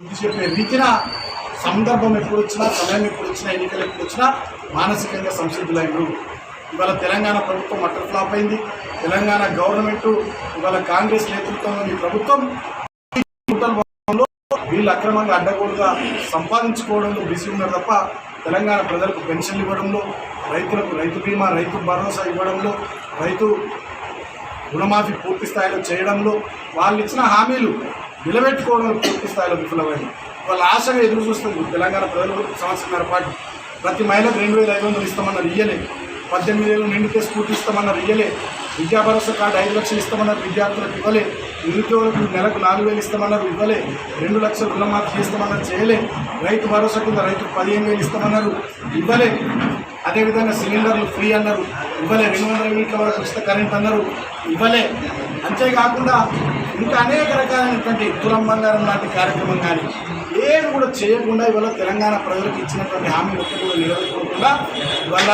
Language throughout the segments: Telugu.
చెప్పే రీతిన సందర్భం ఎప్పుడు వచ్చినా సమయం ఎప్పుడు వచ్చినా ఎన్నికలు ఎప్పుడు వచ్చినా మానసికంగా సంసిద్ధులైనరు. ఇవాళ తెలంగాణ ప్రభుత్వం అటర్ ఫ్లాప్ అయింది. తెలంగాణ గవర్నమెంట్ ఇవాళ కాంగ్రెస్ నేతృత్వంలోని ప్రభుత్వం వీళ్ళు అక్రమంగా అడ్డగోలుగా సంపాదించుకోవడంలో బిజీ ఉన్నారు తప్ప తెలంగాణ ప్రజలకు పెన్షన్లు ఇవ్వడంలో రైతులకు రైతు బీమా రైతు భరోసా ఇవ్వడంలో రైతు రుణమాఫీ పూర్తి స్థాయిలో చేయడంలో వాళ్ళు ఇచ్చిన హామీలు నిలబెట్టుకోవడంలో పూర్తి స్థాయిలో విఫలమైంది. వాళ్ళు ఆశగా ఎదురు చూస్తుంది తెలంగాణ ప్రజలు సంవత్సరంన్నర పాటు ప్రతి మహిళకు రెండు వేల ఐదు వందలు ఇస్తామన్నారు ఇయ్యలే. పద్దెనిమిది వేలు నిండితే స్కూటీ ఇస్తామన్నారు ఇయ్యలే. విద్యా భరోసా కార్డు ఐదు లక్షలు ఇస్తామన్నారు విద్యార్థులకు ఇవ్వలే. నిరుద్యోగులకు నెలకు నాలుగు వేలు ఇస్తామన్నారు ఇవ్వలే. రెండు లక్షలు రుణమాఫీ చేస్తామన్నారు చేయలే. రైతు భరోసా కింద రైతుకు పదిహేను వేలు ఇస్తామన్నారు ఇవ్వలే. అదేవిధంగా సిలిండర్లు ఫ్రీ అన్నారు ఇవ్వలే. రెండు వందల యూనిట్ల వరకు ఉచిత కరెంట్ అన్నారు ఇవ్వలే. అంతేకాకుండా ఇంకా అనేక రకాలైనటువంటి తులం బంగారం లాంటి కార్యక్రమం కానీ ఏది కూడా చేయకుండా ఇవాళ తెలంగాణ ప్రజలకు ఇచ్చినటువంటి హామీ ఒక్కటి కూడా నిలబెట్టుకోకుండా ఇవాళ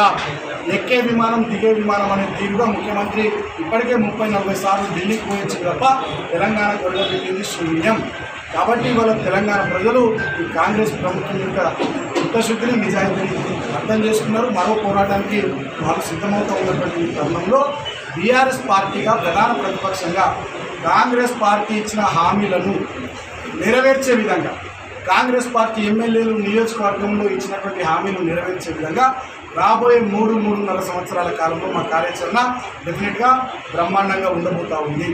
ఎక్కే విమానం దిగే విమానం అనే తీరుగా ముఖ్యమంత్రి ఇప్పటికే ముప్పై నలభై సార్లు ఢిల్లీకి పోయొచ్చు తప్ప తెలంగాణ కొడగబెట్టింది శూన్యం. కాబట్టి ఇవాళ తెలంగాణ ప్రజలు ఈ కాంగ్రెస్ ప్రభుత్వం యొక్క చిత్తశుద్ధిని నిజాయితీని అర్థం చేసుకున్నారు. మరో పోరాటానికి వాళ్ళు సిద్ధమవుతూ ఉన్నటువంటి తరుణంలో బీఆర్ఎస్ పార్టీగా ప్రధాన ప్రతిపక్షంగా కాంగ్రెస్ పార్టీ ఇచ్చిన హామీలను నెరవేర్చే విధంగా కాంగ్రెస్ పార్టీ ఎమ్మెల్యేలు నియోజకవర్గంలో ఇచ్చినటువంటి హామీలు నెరవేర్చే విధంగా రాబోయే మూడు మూడున్నర సంవత్సరాల కాలంలో మా కార్యాచరణ డెఫినెట్గా బ్రహ్మాండంగా ఉండబోతూ ఉంది.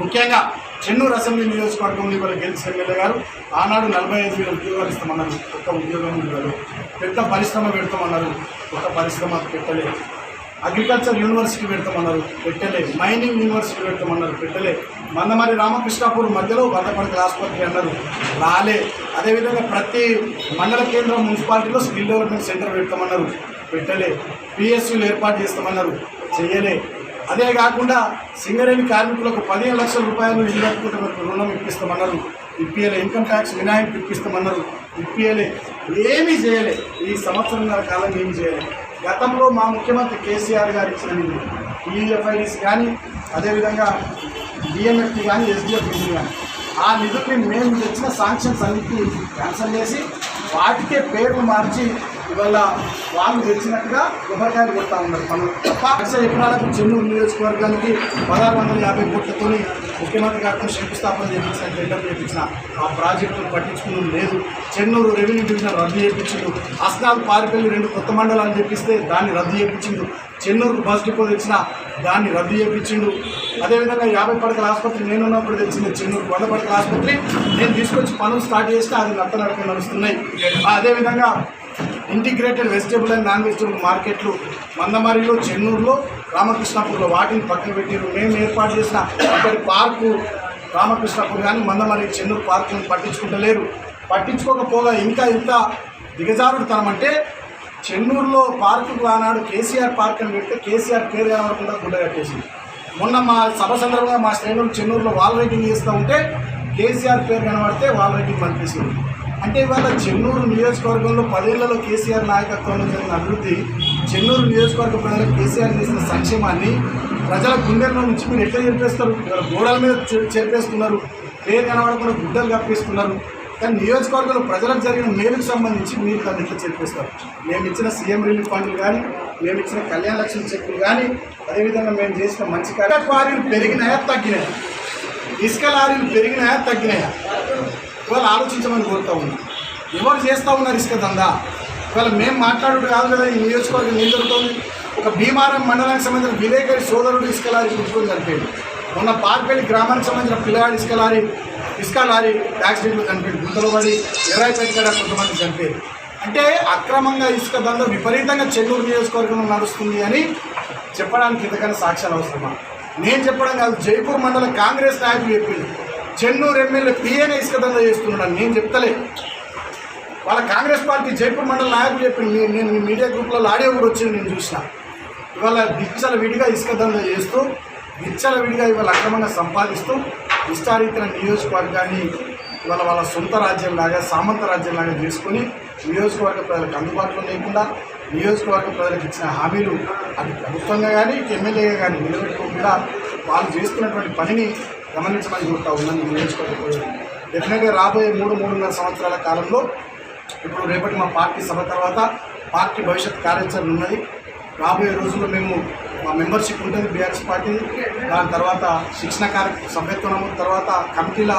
ముఖ్యంగా చెన్నూరు అసెంబ్లీ నియోజకవర్గం ఇవాళ గెలిచిన ఎమ్మెల్యే గారు ఆనాడు నలభై ఐదు వేల ఉద్యోగాలు ఇస్తామన్నారు. ఒక్క ఉద్యోగం ఉండదు. పెద్ద పరిశ్రమ పెడతామన్నారు. ఒక పరిశ్రమ పెట్టలేదు. అగ్రికల్చర్ యూనివర్సిటీ పెడతామన్నారు పెట్టలే. మైనింగ్ యూనివర్సిటీ పెడతామన్నారు పెట్టలే. మందమరి రామకృష్ణాపూర్ మధ్యలో వంద ఆసుపత్రి అన్నారు రాలే. అదేవిధంగా ప్రతి మండల కేంద్రం మున్సిపాలిటీలో స్కిల్ డెవలప్మెంట్ సెంటర్ పెడతామన్నారు పెట్టలే. పిఎస్యూలు ఏర్పాటు చేస్తామన్నారు చేయలే అదే కాకుండా సింగరేణి కార్మికులకు పదిహేను లక్షల రూపాయలు ఇల్లు రుణం ఇప్పిస్తామన్నారు ఇప్పియలే. Income tax వినాయకు ఇప్పిస్తామన్నారు ఇప్పియలే. ఏమీ చేయలే ఈ సంవత్సరం కాలం ఏమి చేయలే గతంలో మా ముఖ్యమంత్రి కేసీఆర్ గారు ఇచ్చిన నిధులు ఈఎఫ్ఐడిస్ కానీ అదేవిధంగా డిఎంఎఫ్టీ కానీ ఎస్డిఎఫ్ నిధులు కానీ ఆ నిధుల్ని మేము తెచ్చిన శాంక్షన్స్ అన్నింటినీ క్యాన్సల్ చేసి వాటికే పేర్లు మార్చి ఇవాళ వాళ్ళు తెచ్చినట్టుగా కొబ్బరికాయలు కొడతా ఉన్నారు. పనులు తప్ప లక్ష ఎకరాలకు చెన్నూరు నియోజకవర్గానికి పదహారు వందల యాభై కోట్లతోని ముఖ్యమంత్రి గారితో శంకుస్థాపన చేయించిన టెండర్ చేయించిన ఆ ప్రాజెక్టును పట్టించుకున్నది లేదు. చెన్నూరు రెవెన్యూ డివిజన్ రద్దు చేయించిండు అస్నాల్ పారిపల్లి రెండు కొత్త మండలాలు చెప్పిస్తే దాన్ని రద్దు చేయించిండు చెన్నూరుకు బస్ డిపో తెచ్చిన దాన్ని రద్దు చేయించిండు అదేవిధంగా యాభై పడకల ఆసుపత్రి నేనున్నప్పుడు తెచ్చింది చెన్నూరు వంద పడకల ఆసుపత్రి. నేను తీసుకొచ్చి పనులు స్టార్ట్ చేస్తే అది నత్త నడక నడుస్తున్నాయి. అదేవిధంగా integrated vegetable and non vegetable మార్కెట్లు మందమరిలో చెన్నూరులో రామకృష్ణపూర్లో వాటిని పక్కన పెట్టారు మేము ఏర్పాటు చేసిన అక్కడి పార్కు రామకృష్ణపూర్ కానీ మందమరి చెన్నూరు పార్కులను పట్టించుకుంటలేరు. పట్టించుకోకపోగా ఇంకా ఇంత దిగజారుడుతనం అంటే చెన్నూరులో పార్కుకు ఆనాడు కేసీఆర్ పార్క్ అని పెడితే కేసీఆర్ పేరు కనబడకుండా గుడ్డ కట్టేసింది. మొన్న మా సభ సందర్భంగా మా శ్రేణులు చెన్నూరులో వాల్ రైటింగ్ చేస్తూ ఉంటే కేసీఆర్ పేరు కనబడితే వాల్ రైటింగ్ పనిపిస్తుంది అంటే ఇవాళ చెన్నూరు నియోజకవర్గంలో పదేళ్ళలో కేసీఆర్ నాయకత్వంలో జరిగిన అభివృద్ధి చెన్నూరు నియోజకవర్గ ప్రజలకు కేసీఆర్ చేసిన సంక్షేమాన్ని ప్రజల గుండెల్లో నుంచి మీరు ఎట్లా చెప్పేస్తారు? గోడల మీద చెప్పేస్తున్నారు పేరు కనబడకుండా గుడ్డలు కప్పేస్తున్నారు. కానీ నియోజకవర్గంలో ప్రజలకు జరిగిన మేలుకు సంబంధించి మీరు దాన్ని ఎట్లా చెప్పేస్తారు? మేము ఇచ్చిన సీఎం రిలీఫ్ ఫండ్లు కానీ మేము ఇచ్చిన కళ్యాణ లక్ష్మి చెక్కులు కానీ అదేవిధంగా మేము చేసిన మంచి కార్య క్వారీలు పెరిగినాయా తగ్గినాయా? ఇసుక లారీలు పెరిగినాయా తగ్గినాయా? ఇవాళ ఆలోచించమని కోరుతా ఉన్నాం. ఎవరు చేస్తూ ఉన్నారు ఇసుక దందా? ఇవాళ మేము మాట్లాడుడు కాదు కదా ఈ నియోజకవర్గం ఏం జరుగుతుంది? ఒక భీమారం మండలానికి సంబంధించిన విలేకరి సోదరుడు ఇసుక లారీ కుట్టుకొని చనిపోయాడు. మొన్న పార్పల్లి గ్రామానికి సంబంధించిన పిల్లగాడు ఇసుక లారీ ఇసుక లారీ యాక్సిడెంట్లో చనిపోయింది గుంతలో పడి ఎర్రాయిపేట కాడ కొంతమంది చనిపోయింది అంటే అక్రమంగా ఇసుక దంద విపరీతంగా చెన్నూరు నియోజకవర్గం నడుస్తుంది అని చెప్పడానికి ఇంతకన్నా సాక్ష్యాలు అవసరమా? నేను చెప్పడం కాదు జైపూర్ మండల కాంగ్రెస్ నాయకులు చెప్పింది చెన్నూరు ఎమ్మెల్యే పిఏనే ఇసుక దంద చేస్తున్నాడు నేను చెప్తలే. వాళ్ళ కాంగ్రెస్ పార్టీ జైపూర్ మండల నాయకులు చెప్పింది నేను మీ మీడియా గ్రూప్లో ఆడియో కూడా వచ్చింది నేను చూసిన. ఇవాళ విచ్చల విడిగా ఇసుక దందా చేస్తూ విచ్చల విడిగా ఇవాళ అక్రమంగా సంపాదిస్తూ ఇష్టారీతిన నియోజకవర్గాన్ని ఇవాళ వాళ్ళ సొంత రాజ్యంలాగా సామంత రాజ్యంలాగా చేసుకొని నియోజకవర్గ ప్రజలకు అందుబాటులో లేకుండా నియోజకవర్గ ప్రజలకు ఇచ్చిన హామీలు అది ప్రభుత్వంగా కానీ ఎమ్మెల్యేగా కానీ నిలబెట్టుకోకుండా వాళ్ళు చేస్తున్నటువంటి పనిని గమనించమని కోరుతా ఉన్నాను నియోజకవర్గ ప్రజలు. డెఫినెట్గా రాబోయే మూడు మూడున్నర సంవత్సరాల కాలంలో ఇప్పుడు రేపటి మా పార్టీ సభ తర్వాత పార్టీ భవిష్యత్ కార్యాచరణ ఉన్నది. రాబోయే రోజుల్లో మేము మా మెంబర్షిప్ ఉంటుంది బీఆర్ఎస్ పార్టీ. దాని తర్వాత శిక్షణ కార్య సభ్యత్వం తర్వాత కమిటీల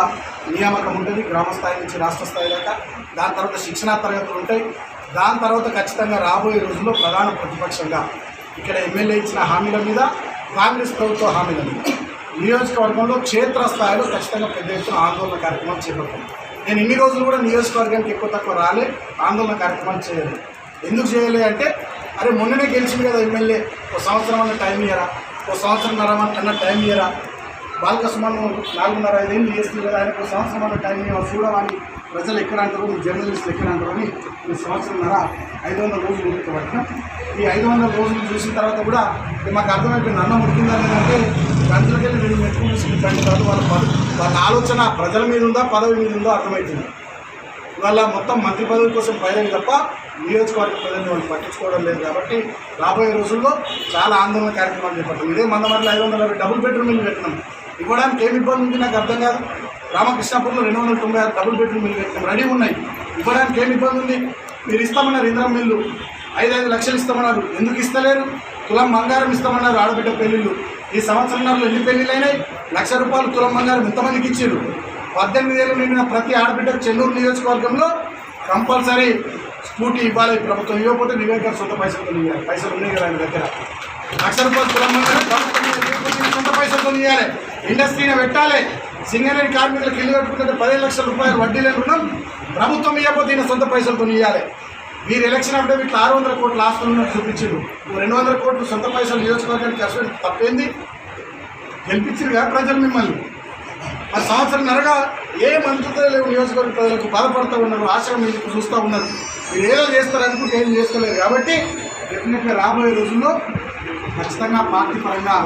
నియామకం ఉంటుంది గ్రామ స్థాయి నుంచి రాష్ట్ర స్థాయి దాకా. దాని తర్వాత శిక్షణా తరగతులు ఉంటాయి. దాని తర్వాత ఖచ్చితంగా రాబోయే రోజుల్లో ప్రధాన ప్రతిపక్షంగా ఇక్కడ ఎమ్మెల్యే ఇచ్చిన హామీల మీద కాంగ్రెస్ ప్రభుత్వ హామీల మీద. నియోజకవర్గంలో క్షేత్రస్థాయిలో ఖచ్చితంగా పెద్ద ఎత్తున ఆందోళన కార్యక్రమాలు చేపడుతుంది. నేను ఇన్ని రోజులు కూడా నియోజకవర్గానికి ఎక్కువ తక్కువ రాలే ఆందోళన కార్యక్రమాలు చేయలేదు. ఎందుకు చేయలే అంటే అరే మొన్ననే గెలిచింది కదా ఎమ్మెల్యే ఒక సంవత్సరం అన్న టైం ఇయరా ఒక సంవత్సరంన్నర అన్న టైం ఇయరా బాలకృష్ణను నాలుగున్నర ఐదేళ్ళు చేస్తుంది కదా ఆయన ఒక సంవత్సరం అన్న టైం ఇవ్వ చూడమని ప్రజలు ఎక్కడ అంటారు మీ జర్నలిస్టులు ఎక్కడ అంటారు అని ఈ సంవత్సరంన్నర ఐదు వందల రోజులు ఉడకబట్టిన ఈ ఐదు వందల రోజులు చూసిన తర్వాత కూడా మాకు అర్థమైపోయింది అన్నం ఉడికిందా లేదంటే గంటలకి నేను వీళ్ళు మెట్టుకుని గంట తర్వాత వాళ్ళ వాళ్ళ ఆలోచన ప్రజల మీద ఉందా పదవి మీద ఉందో అర్థమవుతుంది ఇవాళ మొత్తం మంత్రి పదవి కోసం పైరవి తప్ప నియోజకవర్గ ప్రజలు వాళ్ళు పట్టించుకోవడం లేదు కాబట్టి రాబోయే రోజుల్లో చాలా ఆందోళన కార్యక్రమాలు చేపట్టాం ఇదే మందమరిలో ఐదు వందల డబుల్ బెడ్రూమ్ ఇల్లు పెట్టినాం ఇవ్వడానికి ఏమి ఇబ్బంది ఉంది నాకు అర్థం కాదు. రామకృష్ణాపూర్లో రెండు వందల తొంభై ఆరు డబుల్ బెడ్రూమ్ ఇల్లు పెట్టినాం రెడీ ఉన్నాయి. ఇవ్వడానికి ఏమి ఇబ్బంది ఉంది? మీరు ఇస్తామన్నారు ఇంద్రం మిల్లు ఐదు ఐదు లక్షలు ఇస్తామన్నారు. ఎందుకు ఇస్తలేరు? తులం బంగారం ఇస్తామన్నారు ఆడబిడ్డ పెళ్ళిళ్ళు. ఈ సంవత్సరంలో ఎన్ని పెళ్ళిళ్ళు లక్ష రూపాయలు తులం బంగారం ఎంతమందికి ఇచ్చారు పద్దెనిమిది ఏళ్ళు నిండిన ప్రతి ఆడబిడ్డకు చెన్నూరు నియోజకవర్గంలో కంపల్సరీ స్కూటీ ఇవ్వాలి ప్రభుత్వం. ఇవ్వకపోతే వివేక్ గారు సొంత పైసలతో ఇవ్వాలి పైసలు ఉన్నాయి కదా ఆయన దగ్గర. లక్ష రూపాయలు తులం బంగారం ప్రభుత్వం సొంత పైసలతో ఇవ్వాలి ఇండస్ట్రీని పెట్టాలి. సింగరేణి కార్మికులకు ఇల్లు కట్టుకుంటే పదిహేను లక్షల రూపాయలు వడ్డీ లేని రుణం ప్రభుత్వం ఇవ్వకపోతే ఈయన సొంత పైసలతో ఇవ్వాలి మీరు ఎలక్షన్ అంటే మీకు ఆరు వందల కోట్లు ఆస్తులు చూపించారు రెండు వందల కోట్లు సొంత పైసలు నియోజకవర్గానికి అసలు తప్పేంది? గెలిపించారు కదా ప్రజలు మిమ్మల్ని. మరి సంవత్సరం నరగా ఏ మంత్రులతో లేవు నియోజకవర్గ ప్రజలకు బాధపడుతూ ఉన్నారు ఆశగా మీకు చూస్తూ ఉన్నారు? మీరు ఏదో చేస్తారనుకుంటే ఏం చేస్తలేరు కాబట్టి డెఫినెట్గా రాబోయే రోజుల్లో ఖచ్చితంగా పార్టీ పరంగా